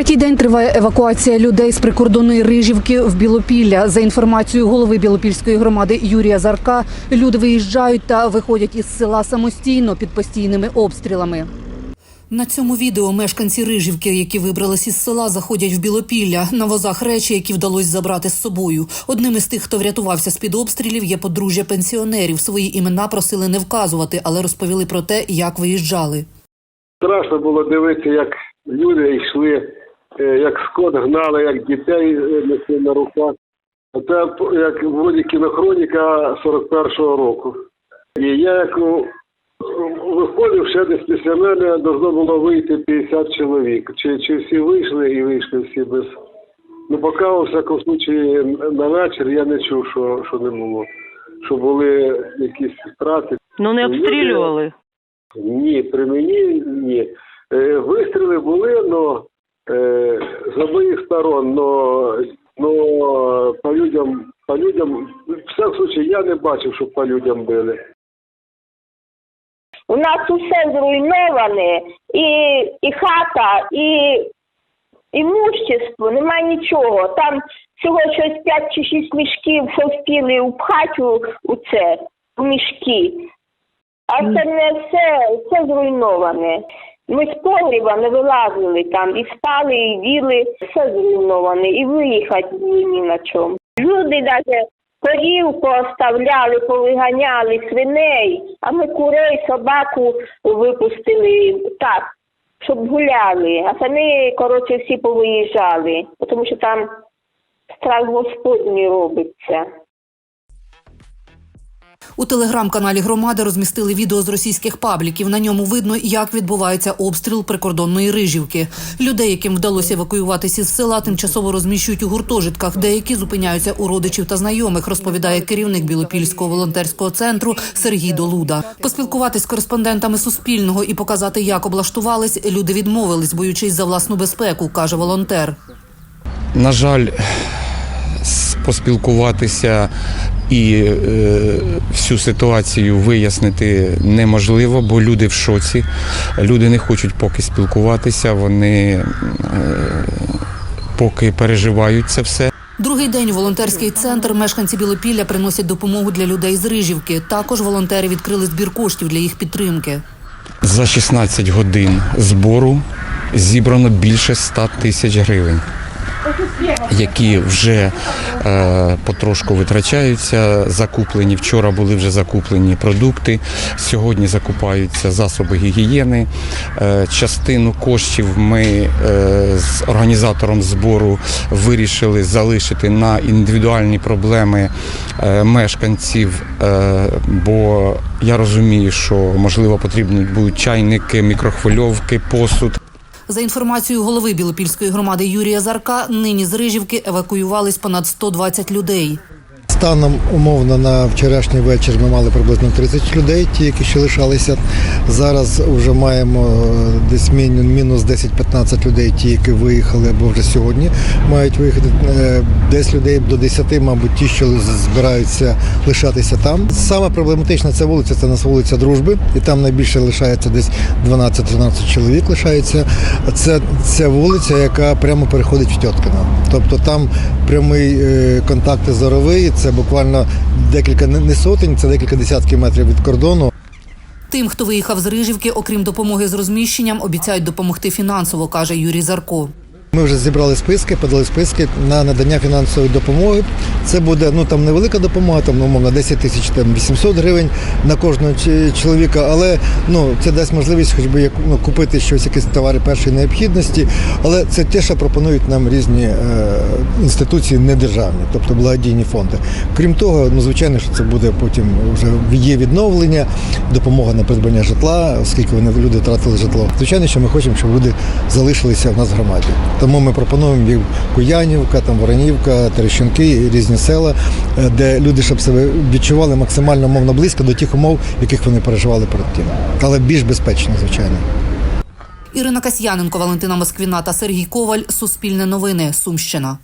Третій день триває евакуація людей з прикордонної Рижівки в Білопілля. За інформацією голови Білопільської громади Юрія Зарка, люди виїжджають та виходять із села самостійно під постійними обстрілами. На цьому відео мешканці Рижівки, які вибрались із села, заходять в Білопілля на возах речі, які вдалося забрати з собою. Одним із тих, хто врятувався з під обстрілів, є подружжя пенсіонерів. Свої імена просили не вказувати, але розповіли про те, як виїжджали. Страшно було дивитися, як люди йшли, як скот гнали, як дітей е, несли на руках. Це як вроді кінохроніка 41-го року. І я як виходив, ще десь після мене должно було вийти 50 чоловік. Чи, чи всі вийшли і вийшли всі без. Ну, поки, у всякому случаї, на вечір я не чув, що, що не було. Що були якісь втрати. Ну не обстрілювали. Ні, при мені ні. Е, вистріли були, но е, з обох сторон, но, но по людям, по людям, в всякому случае, я не бачив, щоб по людям били. У нас усе зруйноване, і, і хата, і імущество, немає нічого. Там всього щось 5 чи 6 мішків, що встигли впхати у, у це, у мішки. А це не все, все зруйноване. Ми з погріба не вилазили там, і спали, і їли, все зруйноване, і виїхати ні на чому. Люди навіть корів пооставляли, повиганяли свиней, а ми курей, собаку випустили так, щоб гуляли. А самі, коротше, всі повиїжджали, тому що там страх Господній робиться. У телеграм-каналі громади розмістили відео з російських пабліків. На ньому видно, як відбувається обстріл прикордонної рижівки. Людей, яким вдалося евакуюватися з села, тимчасово розміщують у гуртожитках. Деякі зупиняються у родичів та знайомих, розповідає керівник Білопільського волонтерського центру Сергій Долуда. Поспілкуватись з кореспондентами Суспільного і показати, як облаштувались, люди відмовились, боючись за власну безпеку, каже волонтер. На жаль, поспілкуватися і е, всю ситуацію вияснити неможливо, бо люди в шоці. Люди не хочуть поки спілкуватися, вони е, поки переживають це все. Другий день волонтерський центр мешканці Білопілля приносять допомогу для людей з Рижівки. Також волонтери відкрили збір коштів для їх підтримки. За 16 годин збору зібрано більше 100 тисяч гривень, які вже е, потрошку витрачаються. Закуплені вчора були вже закуплені продукти. Сьогодні закупаються засоби гігієни. Е, частину коштів ми е, з організатором збору вирішили залишити на індивідуальні проблеми е, мешканців, е, бо я розумію, що можливо потрібні будуть чайники, мікрохвильовки, посуд. За інформацією голови Білопільської громади Юрія Зарка, нині з Рижівки евакуювались понад 120 людей. Станом умовно на вчорашній вечір ми мали приблизно 30 людей, ті, які ще лишалися. Зараз вже маємо е, десь мінус, мінус 10-15 людей, ті, які виїхали або вже сьогодні мають виїхати. Е, Десь людей до 10, мабуть, ті, що збираються лишатися там. Саме проблематична ця вулиця це у нас вулиця Дружби, і там найбільше лишається десь 12-13 чоловік лишається. Це, це вулиця, яка прямо переходить в Тьоткино. Тобто там прямий е, контакт зоровий, це буквально декілька не сотень, це декілька десятків метрів від кордону. Тим, хто виїхав з Рижівки, окрім допомоги з розміщенням, обіцяють допомогти фінансово, каже Юрій Зарко. Ми вже зібрали списки, подали списки на надання фінансової допомоги. Це буде ну там невелика допомога, там ну, умовно 10 тисяч там 800 гривень на кожного чоловіка, але ну це дасть можливість, хоч би як ну, купити щось, якісь товари першої необхідності. Але це те, що пропонують нам різні е, інституції недержавні, тобто благодійні фонди. Крім того, ну звичайно, що це буде потім вже є відновлення, допомога на придбання житла, оскільки вони люди втратили житло. Звичайно, що ми хочемо, щоб люди залишилися в нас в громаді. Тому ми пропонуємо Куянівка, там Воронівка, Терещенки, різні села, е, де люди щоб себе відчували максимально мовно близько до тих умов, яких вони переживали перед тим. Але більш безпечно, звичайно. Ірина Касьяненко, Валентина Москвіна та Сергій Коваль. Суспільне новини. Сумщина.